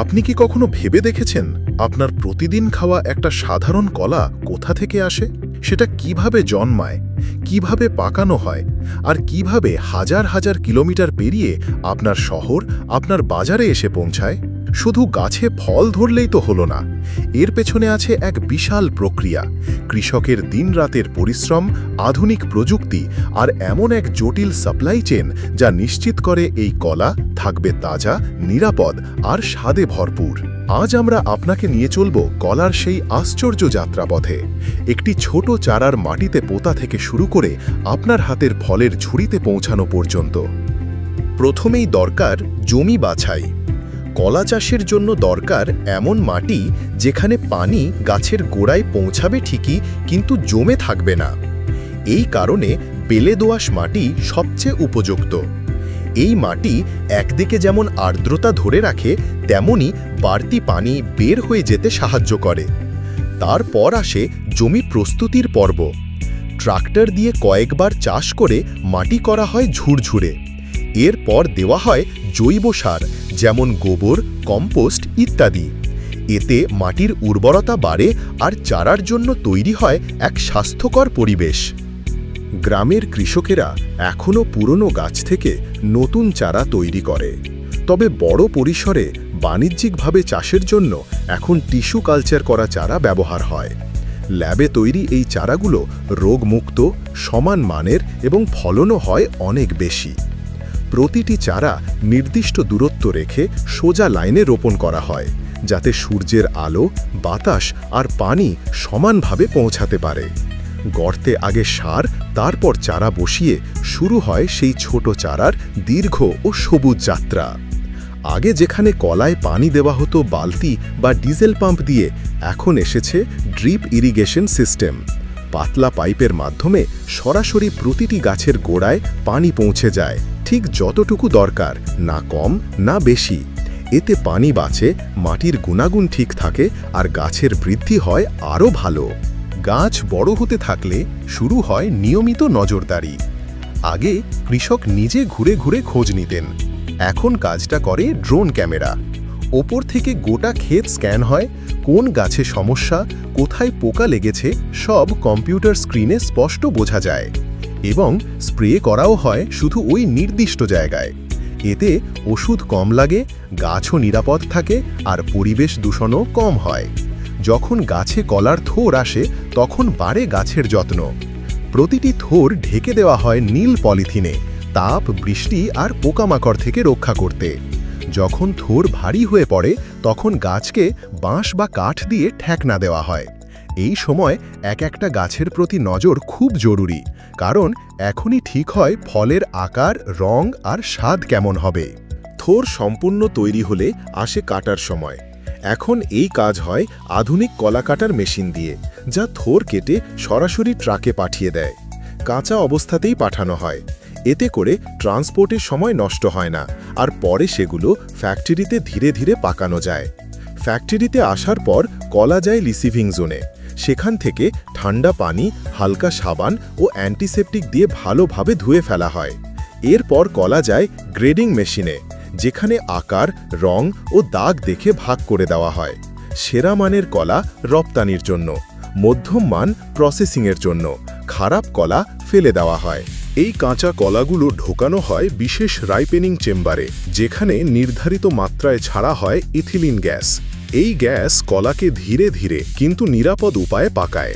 আপনি কি কখনো ভেবে দেখেছেন আপনার প্রতিদিন খাওয়া একটা সাধারণ কলা কোথা থেকে আসে? সেটা কীভাবে জন্মায়, কীভাবে পাকানো হয়, আর কীভাবে হাজার হাজার কিলোমিটার পেরিয়ে আপনার শহর, আপনার বাজারে এসে পৌঁছায়? শুধু গাছে ফল ধরলেই তো হলো না। এর পেছনে আছে এক বিশাল প্রক্রিয়া। কৃষকের দিনরাতের পরিশ্রম, আধুনিক প্রযুক্তি আর এমন এক জটিল সাপ্লাই চেন যা নিশ্চিত করে এই কলা থাকবে তাজা, নিরাপদ আর স্বাদে ভরপুর। আজ আমরা আপনাকে নিয়ে চলব কলার সেই আশ্চর্য যাত্রাপথে। একটি ছোট চারার মাটিতে পোতা থেকে শুরু করে আপনার হাতের ফলের ঝুড়িতে পৌঁছানো পর্যন্ত। প্রথমেই দরকার জমি বাছাই। কলা চাষের জন্য দরকার এমন মাটি যেখানে পানি গাছের গোড়ায় পৌঁছাবে ঠিকই, কিন্তু জমে থাকবে না। এই কারণে বেলে দোয়াশ মাটি সবচেয়ে উপযুক্ত। এই মাটি একদিকে যেমন আর্দ্রতা ধরে রাখে, তেমনি বাড়তি পানি বের হয়ে যেতে সাহায্য করে। তারপর আসে জমি প্রস্তুতির পর্ব। ট্রাক্টর দিয়ে কয়েকবার চাষ করে মাটি করা হয় ঝুরঝুরে। এরপর দেওয়া হয় জৈব সার যেমন গোবর, কম্পোস্ট ইত্যাদি। এতে মাটির উর্বরতা বাড়ে আর চারার জন্য তৈরি হয় এক স্বাস্থ্যকর পরিবেশ। গ্রামের কৃষকেরা এখনও পুরনো গাছ থেকে নতুন চারা তৈরি করে। তবে বড় পরিসরে বাণিজ্যিকভাবে চাষের জন্য এখন টিস্যু কালচার করা চারা ব্যবহার হয়। ল্যাবে তৈরি এই চারাগুলো রোগমুক্ত, সমান মানের এবং ফলনও হয় অনেক বেশি। প্রতিটি চারা নির্দিষ্ট দূরত্ব রেখে সোজা লাইনে রোপণ করা হয়, যাতে সূর্যের আলো, বাতাস আর পানি সমানভাবে পৌঁছাতে পারে। গর্তে আগে সার, তারপর চারা বসিয়ে শুরু হয় সেই ছোট চারার দীর্ঘ ও সবুজ যাত্রা। আগে যেখানে কলায় পানি দেওয়া হতো বালতি বা ডিজেল পাম্প দিয়ে, এখন এসেছে ড্রিপ ইরিগেশন সিস্টেম। পাতলা পাইপের মাধ্যমে সরাসরি প্রতিটি গাছের গোড়ায় পানি পৌঁছে যায়। ঠিক যতটুকু দরকার, না কম, না বেশি। এতে পানি বাঁচে, মাটির গুণাগুণ ঠিক থাকে, আর গাছের বৃদ্ধি হয় আরও ভালো। গাছ বড় হতে থাকলে শুরু হয় নিয়মিত নজরদারি। আগে কৃষক নিজে ঘুরে ঘুরে খোঁজ নিতেন। এখন কাজটা করে ড্রোন ক্যামেরা। ওপর থেকে গোটা ক্ষেত স্ক্যান হয়, কোন গাছে সমস্যা, কোথায় পোকা লেগেছে, সব কম্পিউটার স্ক্রিনে স্পষ্ট বোঝা যায়। এবং স্প্রে করাও হয় শুধু ওই নির্দিষ্ট জায়গায়। এতে ওষুধ কম লাগে, গাছও নিরাপদ থাকে আর পরিবেশ দূষণও কম হয়। যখন গাছে কলার থোর আসে, তখন বাড়ে গাছের যত্ন। প্রতিটি থোর ঢেকে দেওয়া হয় নীল পলিথিনে, তাপ, বৃষ্টি আর পোকামাকড় থেকে রক্ষা করতে। যখন থোর ভারী হয়ে পড়ে, তখন গাছকে বাঁশ বা কাঠ দিয়ে ঠেকনা দেওয়া হয়। এই সময় এক একটা গাছের প্রতি নজর খুব জরুরি। কারণ এখনই ঠিক হয় ফলের আকার, রং আর স্বাদ কেমন হবে। থোর সম্পূর্ণ তৈরি হলে আসে কাটার সময়। এখন এই কাজ হয় আধুনিক কলা কাটার মেশিন দিয়ে, যা থোর কেটে সরাসরি ট্রাকে পাঠিয়ে দেয়। কাঁচা অবস্থাতেই পাঠানো হয়। এতে করে ট্রান্সপোর্টের সময় নষ্ট হয় না আর পরে সেগুলো ফ্যাক্টরিতে ধীরে ধীরে পাকানো যায়। ফ্যাক্টরিতে আসার পর কলা যায় রিসিভিং জোনে। সেখান থেকে ঠান্ডা পানি, হালকা সাবান ও অ্যান্টিসেপটিক দিয়ে ভালোভাবে ধুয়ে ফেলা হয়। এরপর কলা যায় গ্রেডিং মেশিনে, যেখানে আকার, রং ও দাগ দেখে ভাগ করে দেওয়া হয়। সেরা মানের কলা রপ্তানির জন্য, মধ্যম মান প্রসেসিংয়ের জন্য, খারাপ কলা ফেলে দেওয়া হয়। এই কাঁচা কলাগুলো ঢোকানো হয় বিশেষ রাইপেনিং চেম্বারে, যেখানে নির্ধারিত মাত্রায় ছাড়া হয় ইথিলিন গ্যাস। এই গ্যাস কলাকে ধীরে ধীরে, কিন্তু নিরাপদ উপায়ে পাকায়।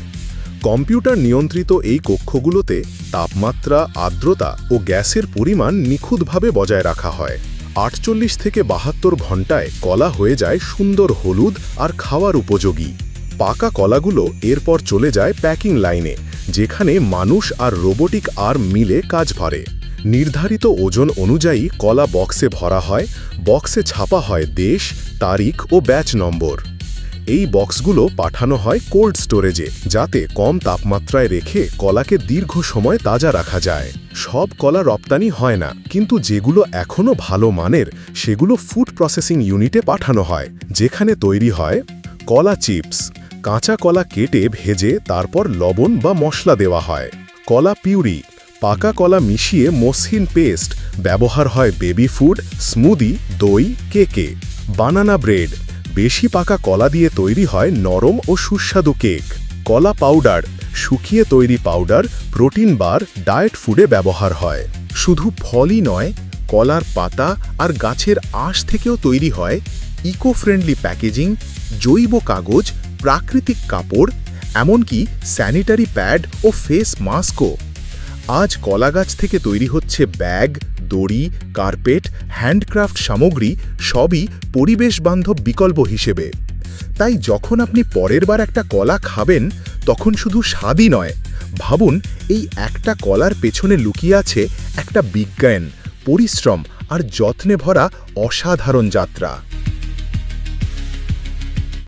কম্পিউটার নিয়ন্ত্রিত এই কক্ষগুলোতে তাপমাত্রা, আর্দ্রতা ও গ্যাসের পরিমাণ নিখুঁতভাবে বজায় রাখা হয়। আটচল্লিশ থেকে বাহাত্তর ঘন্টায় কলা হয়ে যায় সুন্দর হলুদ আর খাওয়ার উপযোগী। পাকা কলাগুলো এরপর চলে যায় প্যাকিং লাইনে, যেখানে মানুষ আর রোবোটিক আর্ম মিলে কাজ ভরে। নির্ধারিত ওজন অনুযায়ী কলা বক্সে ভরা হয়, বক্সে ছাপা হয় দেশ, তারিখ ও ব্যাচ নম্বর। এই বক্সগুলো পাঠানো হয় কোল্ড স্টোরেজে, যাতে কম তাপমাত্রায় রেখে কলাকে দীর্ঘ সময় তাজা রাখা যায়। সব কলা রপ্তানি হয় না, কিন্তু যেগুলো এখনও ভালো মানের, সেগুলো ফুড প্রসেসিং ইউনিটে পাঠানো হয়, যেখানে তৈরি হয় কলা চিপস। কাঁচা কলা কেটে ভেজে তারপর লবণ বা মশলা দেওয়া হয়। কলা পিউরি পাকা কলা মিশিয়ে মসৃণ পেস্ট ব্যবহার হয় বেবি ফুড, স্মুদি, দই, কেকে। বানানা ব্রেড, বেশি পাকা কলা দিয়ে তৈরি হয় নরম ও সুস্বাদু কেক। কলা পাউডার, শুকিয়ে তৈরি পাউডার, প্রোটিন বার, ডায়েট ফুডে ব্যবহার হয়। শুধু ফলই নয়, কলার পাতা আর গাছের আঁশ থেকেও তৈরি হয় ইকো ফ্রেন্ডলি প্যাকেজিং, জৈব কাগজ, প্রাকৃতিক কাপড়, এমনকি স্যানিটারি প্যাড ও ফেস মাস্কও। আজ কলা গাছ থেকে তৈরি হচ্ছে ব্যাগ, দড়ি, কার্পেট, হ্যান্ডক্রাফট সামগ্রী, সবই পরিবেশ বান্ধব বিকল্প হিসেবে। তাই যখন আপনি পরের বার একটা কলা খাবেন, তখন শুধু স্বাদই নয়, ভাবুন এই একটা কলার পেছনে লুকিয়ে আছে একটা বিজ্ঞান, পরিশ্রম আর যত্নে ভরা অসাধারণ যাত্রা।